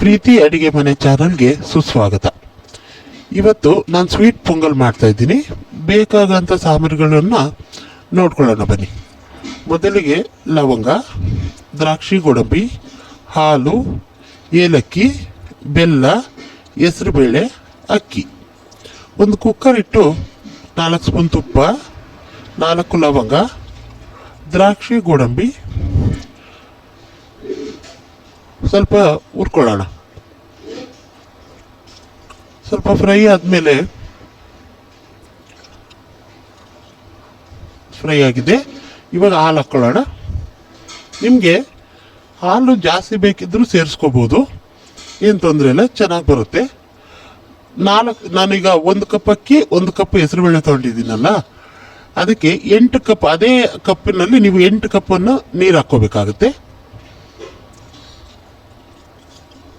ಪ್ರೀತಿ ಅಡಿಗೆ ಮನೆ ಚಾನಲ್ಗೆ ಸುಸ್ವಾಗತ. ಇವತ್ತು ನಾನು ಸ್ವೀಟ್ ಪೊಂಗಲ್ ಮಾಡ್ತಾ ಇದ್ದೀನಿ. ಬೇಕಾದಂಥ ಸಾಮಗ್ರಿಗಳನ್ನು ನೋಡ್ಕೊಳ್ಳೋಣ ಬನ್ನಿ. ಮೊದಲಿಗೆ ಲವಂಗ, ದ್ರಾಕ್ಷಿ ಗೋಡಂಬಿ, ಹಾಲು, ಏಲಕ್ಕಿ, ಬೆಲ್ಲ, ಹೆಸರುಬೇಳೆ, ಅಕ್ಕಿ. ಒಂದು ಕುಕ್ಕರ್ ಇಟ್ಟು ನಾಲ್ಕು ಸ್ಪೂನ್ ತುಪ್ಪ, ನಾಲ್ಕು ಲವಂಗ, ದ್ರಾಕ್ಷಿ ಗೋಡಂಬಿ ಸ್ವಲ್ಪ ಹುರ್ಕೊಳ್ಳೋಣ ಸ್ವಲ್ಪ ಫ್ರೈ ಆದಮೇಲೆ ಫ್ರೈ ಆಗಿದೆ. ಇವಾಗ ಹಾಲು ಹಾಕ್ಕೊಳ್ಳೋಣ ನಿಮಗೆ ಹಾಲು ಜಾಸ್ತಿ ಬೇಕಿದ್ದರೂ ಸೇರಿಸ್ಕೋಬೋದು. ಏನು ತೊಂದರೆ ಇಲ್ಲ, ಚೆನ್ನಾಗಿ ಬರುತ್ತೆ. ನಾಲ್ಕು, ನಾನೀಗ ಒಂದು ಕಪ್ ಅಕ್ಕಿ ಒಂದು ಕಪ್ ಹೆಸರುಬೇಳೆ ತೊಗೊಂಡಿದ್ದೀನಲ್ಲ, ಅದಕ್ಕೆ ಎಂಟು ಕಪ್, ಅದೇ ಕಪ್ಪಿನಲ್ಲಿ ನೀವು ಎಂಟು ಕಪ್ಪನ್ನು ನೀರು ಹಾಕ್ಕೋಬೇಕಾಗುತ್ತೆ.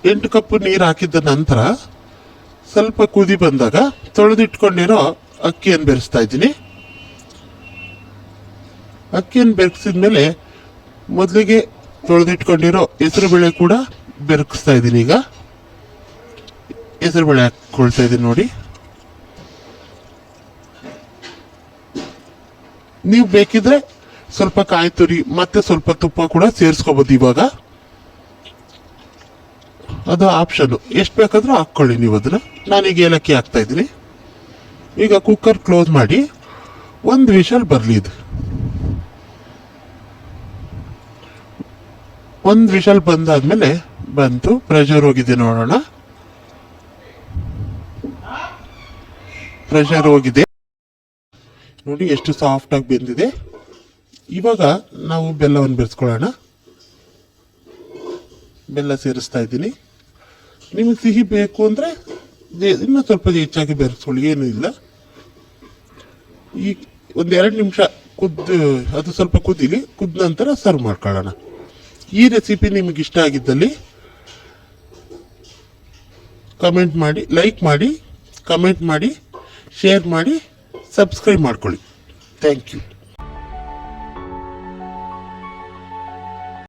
ಎಂಟು ಕಪ್ ನೀರು ಹಾಕಿದ ನಂತರ ಸ್ವಲ್ಪ ಕುದಿ ಬಂದಾಗ ತೊಳೆದಿಟ್ಕೊಂಡಿರೋ ಅಕ್ಕಿಯನ್ನು ಬೆರೆಸ್ತಾ ಇದ್ದೀನಿ. ಅಕ್ಕಿಯನ್ನು ಬೆರೆಸಿದ ಮೇಲೆ ಮೊದಲಿಗೆ ತೊಳೆದಿಟ್ಕೊಂಡಿರೋ ಹೆಸರುಬೇಳೆ ಕೂಡ ಬೆರಕಿಸ್ತಾ ಇದ್ದೀನಿ ಈಗ. ಹೆಸರುಬೇಳೆ ಹಾಕ್ಕೊಳ್ತಾ ಇದ್ದೀನಿ ನೋಡಿ. ನೀವು ಬೇಕಿದ್ರೆ ಸ್ವಲ್ಪ ಕಾಯಿ ತುರಿ, ಮತ್ತೆ ಸ್ವಲ್ಪ ತುಪ್ಪ ಕೂಡ ಸೇರಿಸ್ಕೋಬೋದು ಇವಾಗ. ಅದು ಆಪ್ಷನ್ ಎಷ್ಟು ಬೇಕಾದರೂ ಹಾಕ್ಕೊಳ್ಳಿ ನೀವು ಅದನ್ನ. ನಾನೀಗ ಏಲಕ್ಕಿ ಹಾಕ್ತಾ ಇದ್ದೀನಿ. ಈಗ ಕುಕ್ಕರ್ ಕ್ಲೋಸ್ ಮಾಡಿ ಒಂದು ವಿಷಲ್ ಬರಲಿ ಇದು. ಒಂದು ವಿಷಲ್ ಬಂದಾದ್ಮೇಲೆ ಬಂತು ಪ್ರೆಷರ್ ಹೋಗಿದೆ ನೋಡೋಣ. ಪ್ರೆಷರ್ ಹೋಗಿದೆ. ನೋಡಿ ಎಷ್ಟು ಸಾಫ್ಟ್ ಆಗಿ ಬೆಂದಿದೆ. ಇವಾಗ ನಾವು ಬೆಲ್ಲವನ್ನು ಬೆರೆಸ್ಕೊಳ್ಳೋಣ. ಬೆಲ್ಲ ಸೇರಿಸ್ತಾ ಇದ್ದೀನಿ. ನಿಮಗೆ ಸಿಹಿ ಬೇಕು ಅಂದರೆ ಇನ್ನೂ ಸ್ವಲ್ಪ ಹೆಚ್ಚಾಗಿ ಬೆರೆಸ್ಕೊಳ್ಳಿ, ಏನೂ ಇಲ್ಲ. ಈ ಒಂದೆರಡು ನಿಮಿಷ ಕುದ್ದು ಅದು ಸ್ವಲ್ಪ ಕುದಿಲಿ ಕುದ್ದ ನಂತರ ಸರ್ವ್ ಮಾಡ್ಕೊಳ್ಳೋಣ. ಈ ರೆಸಿಪಿ ನಿಮಗೆ ಇಷ್ಟ ಆಗಿದ್ದಲ್ಲಿ ಕಮೆಂಟ್ ಮಾಡಿ ಲೈಕ್ ಮಾಡಿ ಕಮೆಂಟ್ ಮಾಡಿ ಶೇರ್ ಮಾಡಿ ಸಬ್ಸ್ಕ್ರೈಬ್ ಮಾಡ್ಕೊಳ್ಳಿ. Thank you